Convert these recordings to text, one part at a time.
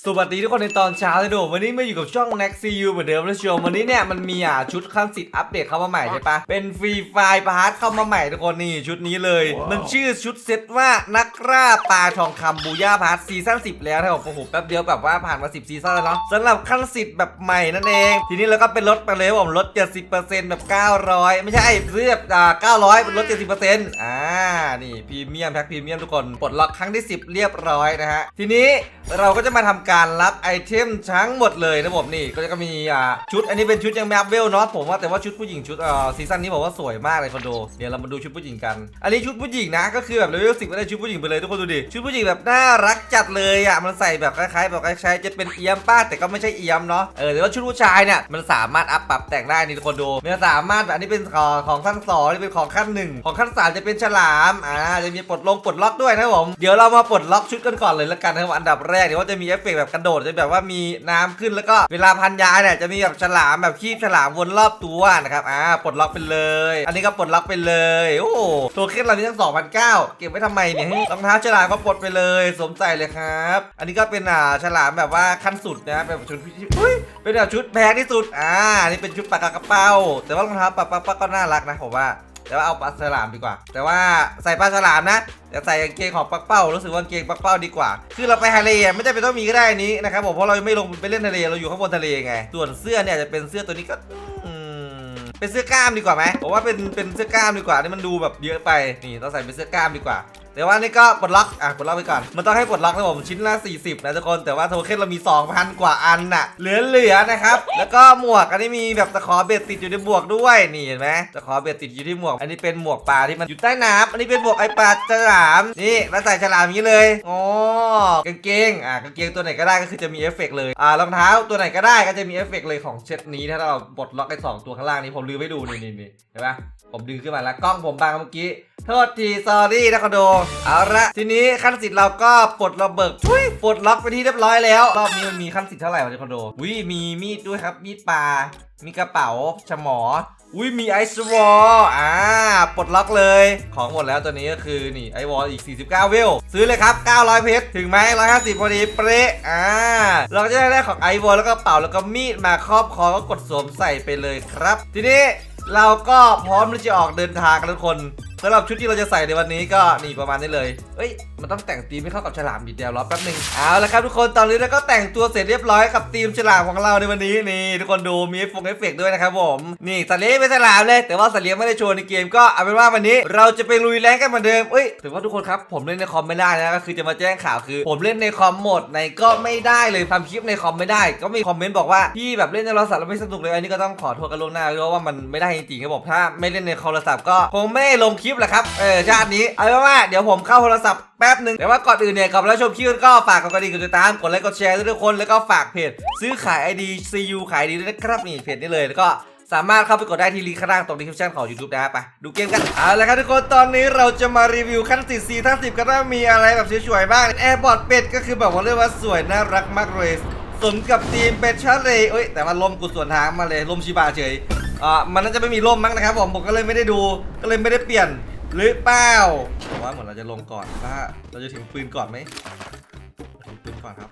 สวัสดีทุกคนในตอนเช้าเลยดูวันนี้มาอยู่กับช่อง Next CU เหมือนเดิมนะชมวันนี้เนี่ยมันมีอะชุดขั้นสิทธิ์อัปเดตเข้ามาใหม่ใช่ปะเป็นฟรีไฟล์พาร์ทเข้ามาใหม่ทุกคนนี่ชุดนี้เลย มันชื่อชุดเซตว่านักล่าปลาทองคำบูย่าพาร์ทซีซั่น10แล้วนะครับผมโอ้โหแป๊บเดียวแบบว่าผ่านมา10ซีซั่นแล้วเนาะสำหรับขั้นสิทธิ์แบบใหม่นั่นเอง ทีนี้เราก็เป็นลดไปเลยครับผมลด70%แบบ900ไม่ใช่ซื้อแบบอ่า900เป็นลด70%อ่านี่พรีเมียมแพ็คพรีเมียมทุกคนปลดล็อกครั้งที่10เรียบร้อยนะฮะทีนี้เราก็จะมาทำการรับไอเทมทั้งหมดเลยนะผมนี่ก็จะมีอ่าชุดอันนี้เป็นชุดยังแมปเวลเนาะผมว่าแต่ว่าชุดผู้หญิงชุดเอ่อซีซั่นนี้บอกว่าสวยมากเลยคอนโดเดี๋ยวเรามาดูชุดผู้หญิงกัน อันนี้ชุดผู้หญิงนะก็คือแบบเลเวลสิบก็ได้ชุดผู้หญิงไปเลยทุกคนดูดิชุดผู้หญิงแบบน่ารักจัดเลยอะมันใส่แบบคล้ายๆแบบคล้ายๆจะเป็นเอียมป้าแต่ก็ไม่ใช่เอียมเนาะเออแต่ว่าชุดผู้ชายเนี่ยมันสามารถอัพปรับแต่งได้นี่ทุกคนดูมันสามารถแบบอันนี้เป็นของของขั้นสองนี่เป็นของขั้นหนึ่งของขั้นสามจะเป็นฉลามอ่าจะมีปลดลงปลดล็อกด้วยนะผมเดี๋ยวเรามาปลดล็อกชุดกันก่อนเลยละกันนะครับอันดับแรกเดี๋ยวว่าจะมีเอฟเฟกต์แบบกระโดดจะแบบว่ามีน้ำขึ้นแล้วก็เวลาพันยาเนี่ยจะมีแบบฉลามแบบคีบฉลามวนรอบตัวนะครับอ่าปลดล็อกไปเลย อันนี้ก็ปลดล็อกไปเลยโอ้ตัวเคสเรามีทั้ง2,009เก็บไว้ทำไมเนี่ยรองเท้าฉลามก็ปลดไปเลยสวมใส่เลยครับ อันนี้ก็เป็นอ่าฉลามแบบว่าขั้นสุดนะแบบชุดเฮ้ยเป็นแบบชุดแพงที่สุดอ่าอันนี่เป็นชุดปากกากระเป๋าแต่ว่ารองเท้าปากปากปาก็น่ารักนะผมว่า แต่ว่าเอาปลาฉลามดีกว่า แต่ว่าใส่ปลาฉลามนะแต่ใส่กางเกงของปักเป้ารู้สึกว่ากางเกงปักเป้าดีกว่า คือเราไปทะเลไม่จำเป็นต้องมีก็ได้นี้นะครับผมเพราะเราไม่ลงไปเล่นทะเลเราอยู่ข้างบนทะเลไงส่วนเสื้อเนี่ยจะเป็นเสื้อตัวนี้ก็เป็นเสื้อกล้ามดีกว่าไหมผมว่าเป็นเป็นเสื้อกล้ามดีกว่านี่มันดูแบบเยอะไปนี่ต้องใส่เป็นเสื้อกล้ามดีกว่า แต่ว่านี่ก็ปลดล็อกอะปลดล็อกไปก่อน มันต้องให้ปลดล็อกนะผมชิ้นละ40 นะทุกคน แต่ว่าโทเค็นเรามี 2,000 กว่าอันน่ะ เหลือๆนะครับ แล้วก็หมวกอันนี้มีแบบตะขอเบ็ดติดอยู่ในหมวกด้วยนี่เห็นไหมตะขอเบ็ดติดอยู่ที่หมวก อันนี้เป็นหมวกปลาที่มันอยู่ใต้น้ำอันนี้เป็นหมวกไอปลาฉลามนี่แล้วใส่ฉลามอย่างนี้เลยอ๋อกางเกงอะกางเกงตัวไหนก็ได้ก็คือจะมีเอฟเฟกต์เลยอ่ารองเท้าตัวไหนก็ได้ก็จะมีเอฟเฟกต์เลยของเซตนี้ถ้าเราปลดล็อกไอ้สองตัวข้างล่างนี้ผมลืมไว้ดูนี่นี่นี่เห็นปะผมดึงขึ้นมาแล้วกล้องผมบังเมื่อกี้โทษทีซอรี่นะคอนโดเอาละทีนี้ขั้นสิทธิ์เราก็ปลดระเบิดชุยปลดล็อกไปที่เรียบร้อยแล้ว รอบนี้มันมีขั้นสิทธิ์เท่าไหร่วะในคอนโดวิมีมีดด้วยครับ มีดปลา มีกระเป๋าฉมออุ้ยมีไอซ์วอลอ่า ปลดล็อกเลย ของหมดแล้วตัวนี้ก็คือนี่ไอวอลอีก 49 เวล ซื้อเลยครับ 900 เพชร ถึงไหม150 พอดีเป๊ะ อ่า เราก็จะได้ของไอวอลแล้วก็กระเป๋าแล้วก็มีดมาครอบคอก็กดสวมใส่ไปเลยครับ ทีนี้เราก็พร้อมที่จะออกเดินทางกันทุกคน สำหรับชุดที่เราจะใส่ในวันนี้ก็นี่ประมาณนี้เลยเอ้ย มันต้องแต่งธีมให้เข้ากับฉลามบิดเดียวรอแป๊บนึง เอาละครับทุกคน ตอนนี้เราก็แต่งตัวเสร็จเรียบร้อยกับธีมฉลามของเราในวันนี้นี่ทุกคนดูมีเอฟเฟกต์เอฟเฟกต์ด้วยนะครับผม นี่สัตว์เลี้ยงเป็นฉลามเลย แต่ว่าสัตว์เลี้ยงไม่ได้โชว์ในเกมก็เอาเป็นว่าวันนี้ เราจะไปลุยแรงกันเหมือนเดิม เอ้ยถือว่าทุกคนครับผมเล่นในคอมไม่ได้นะก็คือจะมาแจ้งข่าวคือ ผมเล่นในคอมหมดในก็ไม่ได้เลยทำคลิปในคอมไม่ได้ ก็มีคอมเมนต์บอกว่าพี่แบบเล่นในโทรศัพท์แล้วไม่สนุกเลยอันนี้ก็ต้องขอโทษกันล่วงหน้าเพราะว่ามันไม่ได้จริงๆครับผมถ้าไม่เล่นในโทรศัพท์ก็คงไม่ลงคลิปแหละครับ เออชาตินี้ เอาเป็นว่าเดี๋ยวผมเข้าโทรศัพท์แป๊บหนึ่งแต่ว่าก่อนอื่นเนี่ยก่อนแล้วชมคลิปก็ฝากกดกระดิ่งกดติดตาม กดไลค์กดแชร์ด้วยทุกคน แล้วก็ฝากเพจซื้อขาย ID CU ขายดีด้วยนะครับนี่เพจนี้เลยแล้วก็สามารถเข้าไปกดได้ที่ลิงก์ข้างล่างตรงดีคริปชั่นของ YouTube นะฮะไปดูเกมกันเอาละครับทุกคนตอนนี้เราจะมารีวิวขั้นสิซีทั้งสิบกันว่ามีอะไรแบบสวยๆบ้างแอร์บอร์ดเป็ดก็คือแบบว่าเรียกว่าสวยน่ารักมากเลยสมกับทีมเป็ดชาเลยเอ้ยแต่ว่าลมกูสวนทางมาเลยลมชิบะเฉย อ่ามันน่าจะไม่มีลมมั้งนะครับผมผมก็เลยไม่ได้ดูก็เลยไม่ได้เปลี่ยนหรือเปล่าผมว่าเหมือนเราจะลงก่อนว่าเราจะถึงปืนก่อนไหมถึงปืนก่อนครับ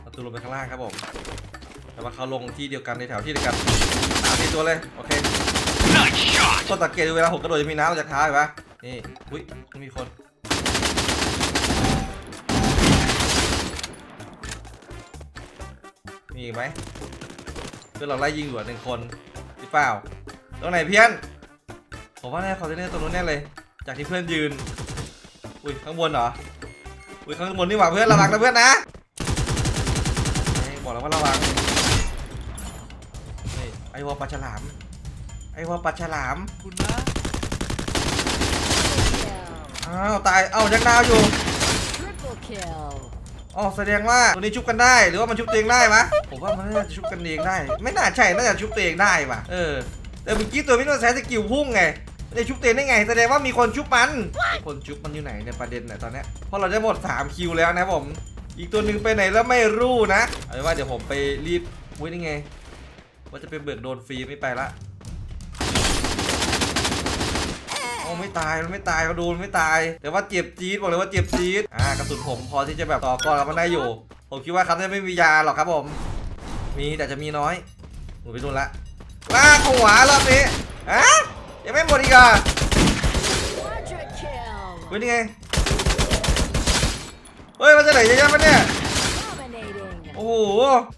เราตัวลงไปข้างล่างครับผมแต่ว่าเขาลงที่เดียวกันในแถวที่เดียวกันสามสี่ตัวเลยโอเคต้นสังเกตดูเวลาผมกระโดดจะมีน้ำออกจากเท้าเห็นปะนี่อุ้ยมีคนมีอีกไหมเพื่อเราไล่ยิงอยู่หนึ่งคน รือเปล่า ตรงไหนเพี้ยน ผมว่าแน่คอนเทนเนอร์ตรงนู้นแน่เลย จากที่เพื่อนยืน อุ้ยข้างบนเหรอ อุ้ยข้างบนนี่หว่าเพื่อนระวังนะเพื่อนนะเฮ้ยบอกแล้วว่าระวังนี่ไอ้วอลปลาฉลาม ไอ้วอลปลาฉลาม คุณนะอ้าวตาย เอ้ายังดาวอยู่ Triple kill. อ๋อแสดงว่าตัวนี้ชุบกันได้ หรือว่ามันชุบตัวเองได้มะผมว่ามันน่าจะชุบกันเองได้ ไม่น่าใช่น่าจะชุบตัวเองได้ว่ะเออแต่เมื่อกี้ตัวพี่ต้องใช้สกิลพุ่งไงมันจะชุบเตัวเองได้ไงแสดงว่ามีคนชุบมันคนชุบมันอยู่ไหนในประเด็นเนี่ยตอนนี้เพราะเราได้หมด 3 คิวแล้วนะผม อีกตัวหนึ่งไปไหนแล้วไม่รู้นะเอาเป็นว่าเดี๋ยวผมไปรีบอุ้ยนี่ไง ว่าจะไปเบิกโดนฟรีไม่ไปละโอ้ ไม่ตายมันไม่ตายเขาโดนไม่ตาย แต่ว่าเจ็บจี๊ดบอกเลยว่าเจ็บจี๊ดอ่ากระสุนผมพอที่จะแบบต่อกรกับมันได้อยู่ ผมคิดว่าเขาจะไม่มียาหรอกครับผม มีแต่จะมีน้อยหนูไปดูละลากหัวรอบนี้อะยังไม่หมดอีกอะ Quadra kill. เฮ้ยนี่ไงเฮ้ยมันจะไหนเยอะแยะมันเนี่ย Dominating. โอ้โห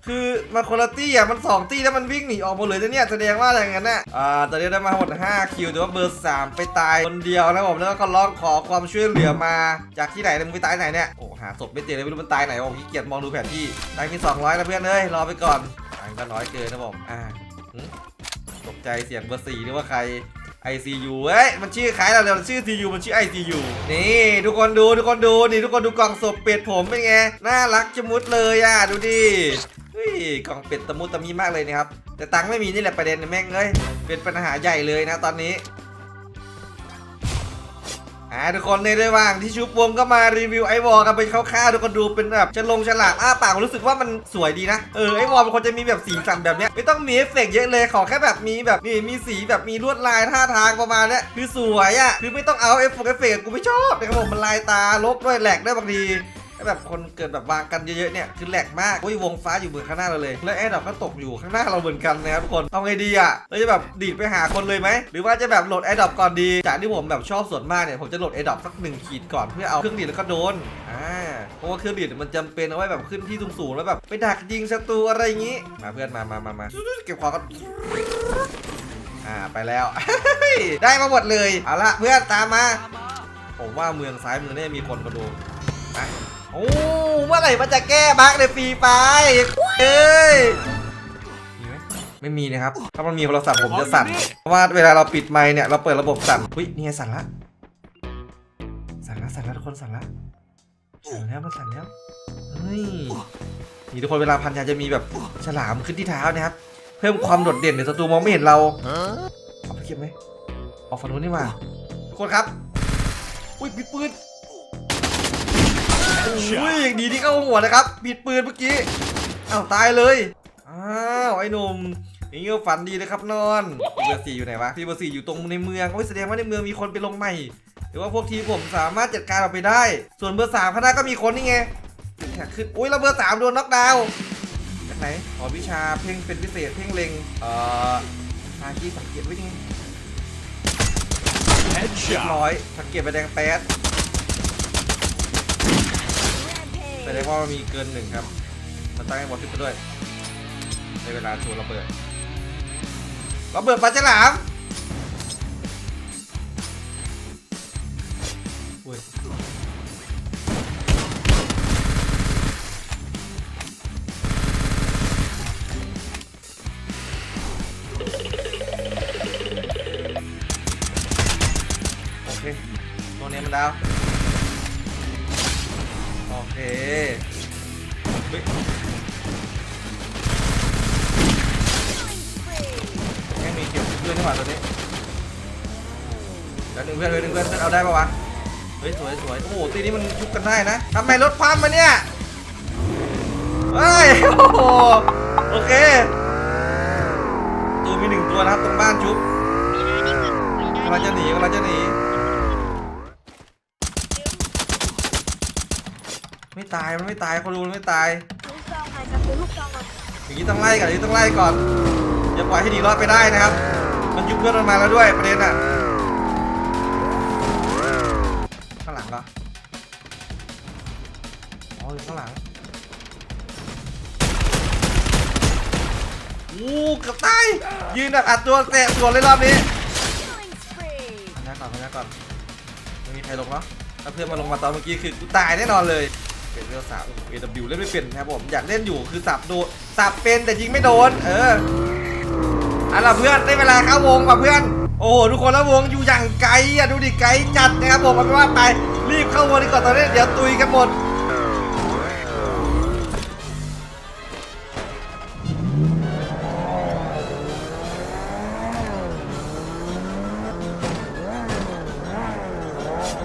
คือมาคนละตี้อะ มันสองตี้แล้วมันวิ่งหนีออกหมดเลยนะเนี่ย แสดงว่าอะไรอย่างนั้นน่ะ อ่าตอนนี้ได้มาหมด 5 คิว แต่ว่าเบอร์ 3 ไปตายคนเดียวนะผม แล้วก็ร้องขอความช่วยเหลือมา จากที่ไหนเนี่ยมึงไปตายไหนเนี่ย โอ้หาศพไม่เจอเลยไม่รู้มันตายไหนโอ้ขี้เกียจมองดูแผนที่ตายมี200แล้วเพื่อนเอ้ย รอไปก่อนตายก็น้อยเกินนะผม อ่าตกใจเสียงเบอร์สี่นึกว่าใคร ICU เอ้ย มันชื่อคล้ายเราเลยมันชื่อ CU มันชื่อ ICU นี่ ทุกคนดู ทุกคนดู นี่ทุกคนดูกล่องศพเป็ดผมเป็นไง น่ารักจะมุดเลยอะ ดูดิเฮ้ย กล่องเป็ดตะมุตะมีมากเลยนะครับ แต่ตังค์ไม่มีนี่แหละประเด็นนะแม่งเอ้ยเป็นปัญหาใหญ่เลยนะตอนนี้ อ่าทุกคนในระหว่างที่ชูปวงก็มารีวิวไอวอลกันไปคร่าวๆทุกคนดูเป็นแบบจะลงฉลากอ้าปากรู้สึกว่ามันสวยดีนะ เออไอวอลมันควรจะมีแบบสีสันแบบเนี้ยไม่ต้องมีเอฟเฟกต์เยอะเลยขอแค่แบบมีแบบนี่มีสีแบบมีลวดลายท่าทางประมาณเนี้ยคือสวยอะคือไม่ต้องเอาเอฟเฟกต์เอฟเฟกกูไม่ชอบนะครับผมมันลายตาลกด้วยแหลกด้วยบางที แบบคนเกิดแบบวางกันเยอะๆเนี่ยคือแหลกมากโอ้ยวงฟ้าอยู่เบือนข้างหน้าเราเลย แล้วแอร์ดอกก็ตกอยู่ข้างหน้าเราเหมือนกันนะครับทุกคนเอาไงดีอะเราจะแบบดีดไปหาคนเลยไหมหรือว่าจะแบบโหลดแอร์ดอกก่อนดีจากที่ผมแบบชอบส่วนมากเนี่ยผมจะโหลดแอร์ดอกสักหนึ่งขีดก่อนเพื่อเอาเครื่องดีดแล้วก็โดนอ่าเพราะว่าเครื่องดีดมันจำเป็นเอาไว้แบบขึ้นที่สูงๆแล้วแบบไปดักยิงศัตรูอะไรอย่างงี้มาเพื่อนมามามามาเก็บของกันอ่าไปแล้ว ได้มาหมดเลย เอาละเพื่อนตามมา ผมว่าเมืองซ้ายมือเนี่ยมีคนมาดูไป โอ้เมื่อไหร่มันจะแก้บั๊กในฟรีไฟล์เอ้ยมีไหมไม่มีนะครับ ถ้ามันมีโทรศัพท์ผมจะสั่น เพราะว่าเวลาเราปิดไมค์เนี่ยเราเปิดระบบสั่นอุ้ยนี่ไงสั่นละ สั่นละสั่นละทุกคนสั่นละสั่นแล้วมันสั่นแล้ว เฮ้ย นี่ทุกคนเวลาพันยาจะมีแบบฉลามขึ้นที่เท้านะครับ เพิ่มความโดดเด่นในศัตรูมองไม่เห็นเราเอาไปเก็บไหมออกฝั่งนู้นนี่มาทุกคนครับ อุ้ยปิดปืน อุ้ยอย่างดีที่เข้าหัวนะครับปิดปืนเมื่อกี้อ้าวตายเลยอ้าวไอ้หนุ่มอย่างงี้ก็ฝันดีนะครับนอนพี่เบอร์สี่อยู่ไหนวะพี่เบอร์สี่อยู่ตรงในเมืองโอ้ยแสดงว่าในเมืองมีคนไปลงใหม่ หรือว่าพวกทีมผมสามารถจัดการออกไปได้ ส่วนเบอร์สามข้างหน้าก็มีคนนี่ไงแท็กขึ้นอุ้ยแล้วเบอร์สามโดนน็อกดาวน์จากไหนขอวิชาเพ่งเป็นพิเศษเพ่งเล็งเอ่อฮาคีสังเกตไว้ยังไงเรียบ Headshot. ร้อยสังเกตไปแดงแป๊ด แส ดงว่ามันมีเกินหนึ่งครับ มันตั้งให้หมดทิปไปด้วย ในเวลาชูระเบิดระเบิดปลาฉลามอุ้ย ว่าตัวนี้แล้วหนึ่งเพื่อนเลยหนึ่งเพื่อนเพื่อนเอาได้ปะวะเฮ้ยสวยสวยโอ้โหตีนี้มันยุบกันได้นะทำไมรถคว่ำมาเนี่ยเฮ้ยโอ้โหโอเค ตัวมีหนึ่งตัวนะครับตรงบ้านชุบกำลังจะหนีกำลังจะหนีไม่ตายมันไม่ตายเขาดูมันไม่ตายอย่างนี้ต้องไล่ก่อนอย่างนี้ต้องไล่ก่อนอย่าปล่อยให้หนีรอดไปได้นะครับ มันยุบเพื่อนมันมาแล้วด้วยประเด็นอะข้างหลังเหรออ๋ออยู่ข้างหลังอู้เกือบตายยืนแบบอัดตัวแตะสวนเลยรอบนี้พนยาก่อนพนยาก่อนไม่มีใครลงเนาะถ้าเพื่อนมาลงมาตอนเมื่อกี้คือกูตายแน่นอนเลยเป็นเรื่องสาว AW เล่นไม่เป็นนะครับผมอยากเล่นอยู่คือสับโดนสับเป็นแต่ยิงไม่โดน เออ อะล่ะเพื่อนได้เวลาเข้าวงกับเพื่อน โอ้โหทุกคนแล้ววงอยู่อย่างไกลอะดูดิไกลจัดนะครับผมเอาเป็นว่าไปรีบเข้าวงดีกว่อนตอนนี้เดี๋ยวตุยกันหมด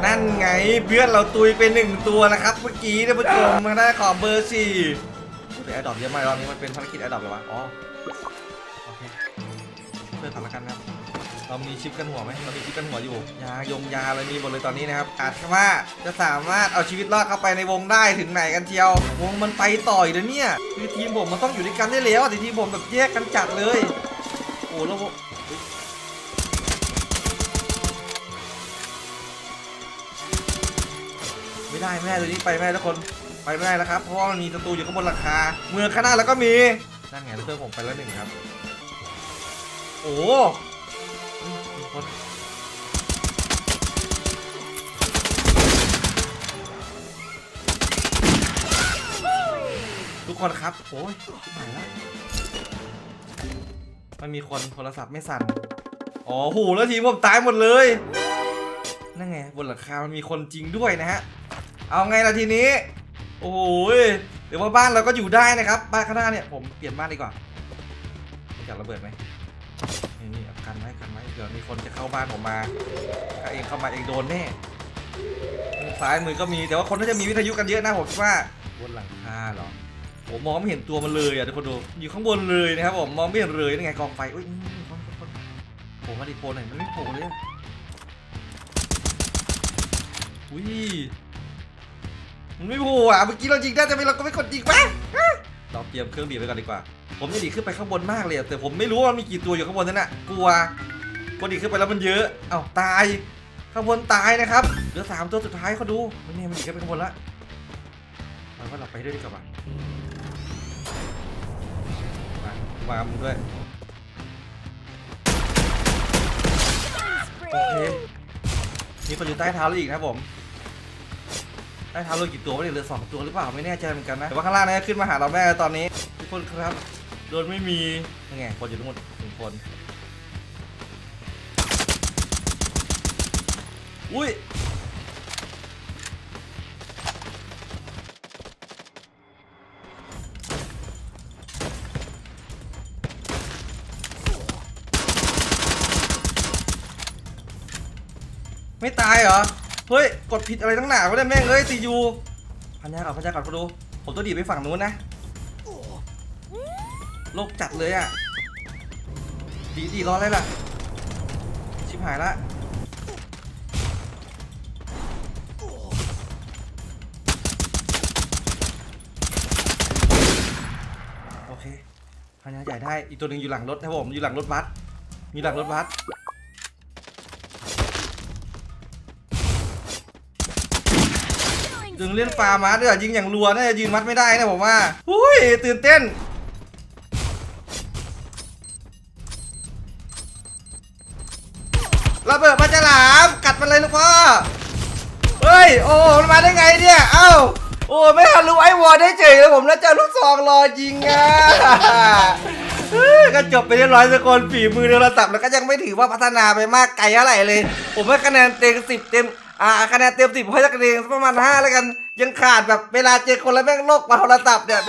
นั่นไงเพื่อนเราตุยไปหนึ่งตัวนะครับเมื่อกี้ท่านผู้ชมมาได้ขอเบอร์สี่เป็นแอดดอปเยอะมากรอบนี้มันเป็นภารกิจแอดดอปเหรอวะอ๋อ เคเพื่อนล้วกันครับเรามีชิปกันหัวไหมเรามีชิปกันหัวอยู่ ยายงยาอะไรมีหมดเลยตอนนี้นะครับอาจจะว่าจะสามารถเอาชีวิตรอดเข้าไปในวงได้ถึงไหนกันเชียว วงมันไปต่อยแล้วเนี่ยคือทีมผมมันต้องอยู่ด้วยกันได้แล้วแต่ทีมผมแบบแยกกันจัดเลย โอ้แล้วไม่ได้ไม่ตัวนี้ไปไม่ทุกคนไปไม่ได้แล้วครับเพราะว่ามันมีศัตรูอยู่ข้างบนหลังคาเมืองข้างหน้าแล้วก็มีนั่นไงแล้วเพื่อนผมไปแล้วหนึ่งครับ โอ้โหคนทุกคนครับโอ้ยหายแล้วมันมีคนโทรศัพท์ไม่สั่น อ๋อโหแล้วทีผมตายหมดเลย นั่นไง บนหลังคา มันมีคนจริงด้วยนะฮะ เอาไงล่ะทีนี้ โอ้ยเดี๋ยวว่าบ้านเราก็อยู่ได้นะครับ บ้านข้างหน้าเนี่ย ผมเปลี่ยนบ้านดีกว่าอยากระเบิดไหม นี่นี่เอากันไว้กันไว้เดี๋ยวมีคนจะเข้าบ้านผมมา ถ้าเองเข้ามาเองโดนแน่ซ้ายมือก็มีแต่ว่าคนน่าจะมีวิทยุกันเยอะนะผมคิดว่าบนหลังคาเหรอผมมองไม่เห็นตัวมันเลยอะทุกคนดูอยู่ข้างบนเลยนะครับผมมองไม่เห็นเลยนี่ไงกองไฟอุ้ยนี่นี่คนคนคนโผล่มาดิโผล่หน่อยมันไม่โผล่เลยอะอุ้ยมันไม่โผล่อะเมื่อกี้เรายิงได้แต่ไม่เราก็ไม่กดยิงปะฮะ เราเตรียมเครื่องดีดไว้ก่อนดีกว่า ผมจะดีดขึ้นไปข้างบนมากเลยอะแต่ผมไม่รู้ว่ามีกี่ตัวอยู่ข้างบนนั่นน่ะกลัวกดดีดขึ้นไปแล้วมันเยอะ เอ้าตาย ข้างบนตายนะครับเหลือสามตัวสุดท้ายเขาดูมันเนี่ยมันดีดขึ้นไปข้างบนละเราก็เราไปด้วยดีกว่ามาวางมึงด้วยโอเคมีคนอยู่ใต้เท้าเราอีกนะผม ใต้ท้าเรากี่ตัววะเนี่ยเหลือสองตัวหรือเปล่าไม่แน่ใจเหมือนกันนะแต่ว่าข้างล่างนะขึ้นมาหาเราแม่ตอนนี้ทุกคนครับโดนไม่มียังไงคนอยู่ทั้งหมดหนึ่งคนอุ้ยไม่ตายเหรอ เฮ้ย กดผิดอะไรตั้งหนาวะเนี่ยแม่งเอ้ยตียูพันยาก่อนพันยาก่อนเขาดู ผมตัวดีดไปฝั่งนู้นนะโลกจัดเลยอะ ดีดีรออะไรล่ะ ชิบหายละโอเคพันยาใหญ่ได้ อีกตัวหนึ่งอยู่หลังรถนะผม อยู่หลังรถบัส มีหลังรถบัส ดึงเล่นฟาร์มาด้วยยิงอย่างรัวน่าจะยืนมัดไม่ได้นะผมว่าอุ้ยตื่นเต้นระเบิดปลาฉลามกัดมันเลยลูกพ่อเฮ้ยโอ้มันมาได้ไงเนี่ยเอ้าโอ้ไม่ทันรู้ไอ้วอลได้เฉยแล้วผมแล้วเจอลูกซองรอยิงอะก็จบไปเรียบร้อยทุกคนฝีมือโทรศัพท์แล้วก็ยังไม่ถือว่าพัฒนาไปมากไกลเท่าไหร่เลย ผมให้คะแนนเต็มสิบเต็ม อ่าคะแนนเต็มสิบให้สักคะแนนประมาณห้าแล้วกัน ยังขาดแบบเวลาเจอคนแล้วแม่งโลกมาโทรศัพท์เนี่ย